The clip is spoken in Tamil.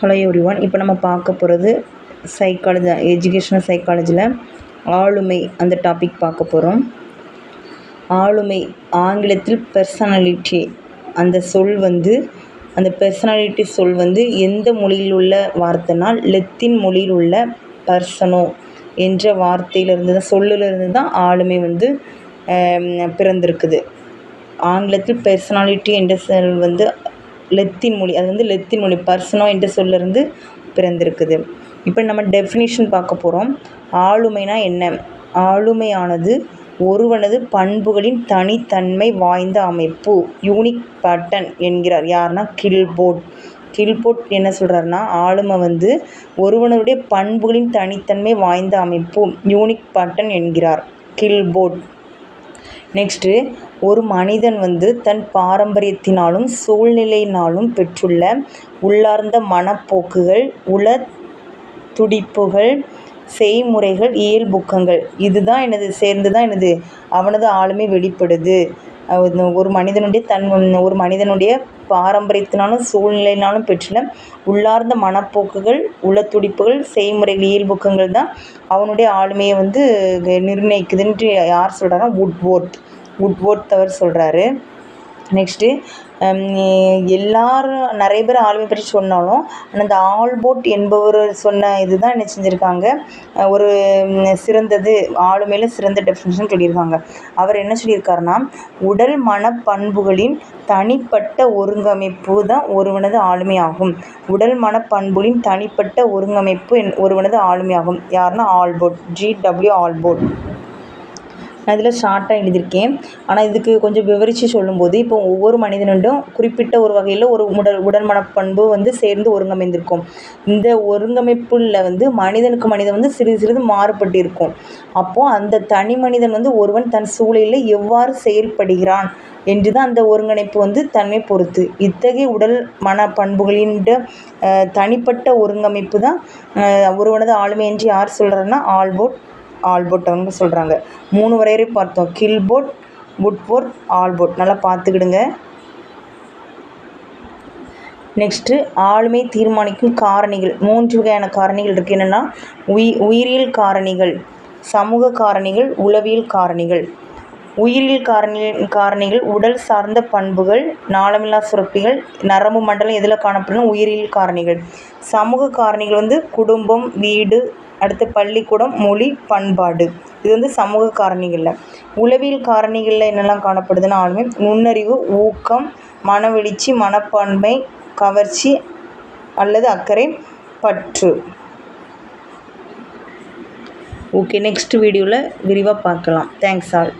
ஹலோ எவ்ரி ஒன் இப்போ நம்ம பார்க்க போகிறது சைக்காலஜி எஜுகேஷனல் சைக்காலஜியில் ஆளுமை அந்த டாபிக் பார்க்க போகிறோம் ஆளுமை ஆங்கிலத்தில் பெர்சனாலிட்டி அந்த சொல் வந்து அந்த பெர்சனாலிட்டி சொல் வந்து எந்த மொழியில் உள்ள வார்த்தைனால் லெத்தின் மொழியில் உள்ள பர்சனோ என்ற வார்த்தையிலிருந்து தான் சொல்லிலிருந்து தான் ஆளுமை வந்து பிறந்திருக்குது. ஆங்கிலத்தில் பர்சனாலிட்டி என்ற சொல் வந்து லெத்தின் மொழி அது வந்து லெத்தின் மொழி பர்சனோ என்ற சொல்லிருந்து பிறந்திருக்குது. இப்போ நம்ம டெஃபினிஷன் பார்க்க போகிறோம் ஆளுமைனா என்ன? ஆளுமையானது ஒருவனது பண்புகளின் தனித்தன்மை வாய்ந்த அமைப்பு. யூனிக் பேட்டன் என்கிறார். யாருன்னா கில்போர்ட் கில்போர்ட் என்ன சொல்கிறாருன்னா ஆளுமை வந்து ஒருவனுடைய பண்புகளின் தனித்தன்மை வாய்ந்த அமைப்பு. யூனிக் பேட்டன் என்கிறார். கில்போர்ட் நெக்ஸ்ட்டு ஒரு மனிதன் வந்து தன் பாரம்பரியத்தினாலும் சூழ்நிலையினாலும் பெற்றுள்ள உள்ளார்ந்த மனப்போக்குகள் உள துடிப்புகள் செய்முறைகள் இயல்புக்கங்கள். இதுதான் எனது சேர்ந்து தான் எனது அவனது ஆளுமை வெளிப்படுது. ஒரு மனிதனுடைய தன் ஒரு மனிதனுடைய பாரம்பரியத்தினாலும் சூழ்நிலையினாலும் பெற்றுள்ள உள்ளார்ந்த மனப்போக்குகள் உளத்துடிப்புகள் செய்முறைகள் இயல்புக்கங்கள் தான் அவனுடைய ஆளுமையை வந்து நிர்ணயிக்குதுன்ட்டு யார் சொல்கிறாங்கன்னா வுட்வோர்த் வுட்வோர்த் அவர் சொல்கிறாரு நெக்ஸ்ட்டு um, எல்லாரும் நிறைய பேர் ஆளுமை பற்றி சொன்னாலும் ஆனால் இந்த ஆல்போட் என்பவர் சொன்ன இது தான் என்ன செஞ்சுருக்காங்க. ஒரு சிறந்தது ஆளுமையில் சிறந்த டெஃபினேஷன் சொல்லியிருக்காங்க. அவர் என்ன சொல்லியிருக்காருன்னா உடல் மன பண்புகளின் தனிப்பட்ட ஒருங்கமைப்பு தான் ஒருவனது ஆளுமையாகும். உடல் மன பண்புகளின் தனிப்பட்ட ஒருங்கமைப்பு ஒருவனது ஆளுமையாகும். யாருன்னா ஆல்போட் ஜி டபிள்யூ ஆல்போட் நான் இதில் ஷார்ட்டாக எழுதியிருக்கேன். ஆனால் இதுக்கு கொஞ்சம் விவரித்து சொல்லும்போது இப்போ ஒவ்வொரு மனிதனிடம் குறிப்பிட்ட ஒரு வகையில் ஒரு உடல் உடல் மனப்பண்பு வந்து சேர்ந்து ஒருங்கமைந்திருக்கும். இந்த ஒருங்கமைப்பில் வந்து மனிதனுக்கு மனிதன் வந்து சிறிது சிறிது மாறுபட்டு இருக்கும் அப்போது அந்த தனி மனிதன் வந்து ஒருவன் தன் சூழலில் எவ்வாறு செயல்படுகிறான் என்று தான் அந்த ஒருங்கிணைப்பு வந்து தன்மை பொறுத்து. இத்தகைய உடல் மன பண்புகளின் தனிப்பட்ட ஒருங்கமைப்பு தான் ஒருவனது ஆளுமை என்று யார் சொல்கிறாருன்னா ஆல்போட் ஆல்போட் சொல்கிறாங்க மூணு வரையறை பார்த்தோம். கில்போட் புட்போர்ட் ஆல்போட். நல்லா பார்த்துக்கிடுங்க. நெக்ஸ்ட்டு ஆளுமை தீர்மானிக்கும் காரணிகள். மூன்று வகையான காரணிகள் இருக்குது என்னென்னா உயி உயிரியல் காரணிகள் சமூக காரணிகள் உளவியல் காரணிகள். உயிரியல் காரணி காரணிகள் உடல் சார்ந்த பண்புகள் நாளமில்லா சுரப்பிகள் நரம்பு மண்டலம் எதில் காணப்படும் உயிரியல் காரணிகள். சமூக காரணிகள் வந்து குடும்பம் வீடு அடுத்து பள்ளிக்கூடம் மொழி பண்பாடு. இது வந்து சமூக காரணிகளில். உளவியல் காரணிகளில் என்னெல்லாம் காணப்படுதுன்னா ஆளுமை? நுண்ணறிவு ஊக்கம் மனவெளிச்சி மனப்பான்மை கவர்ச்சி அல்லது அக்கறை பற்று. ஓகே நெக்ஸ்ட் வீடியோவில் விரிவாக பார்க்கலாம். Thanks all.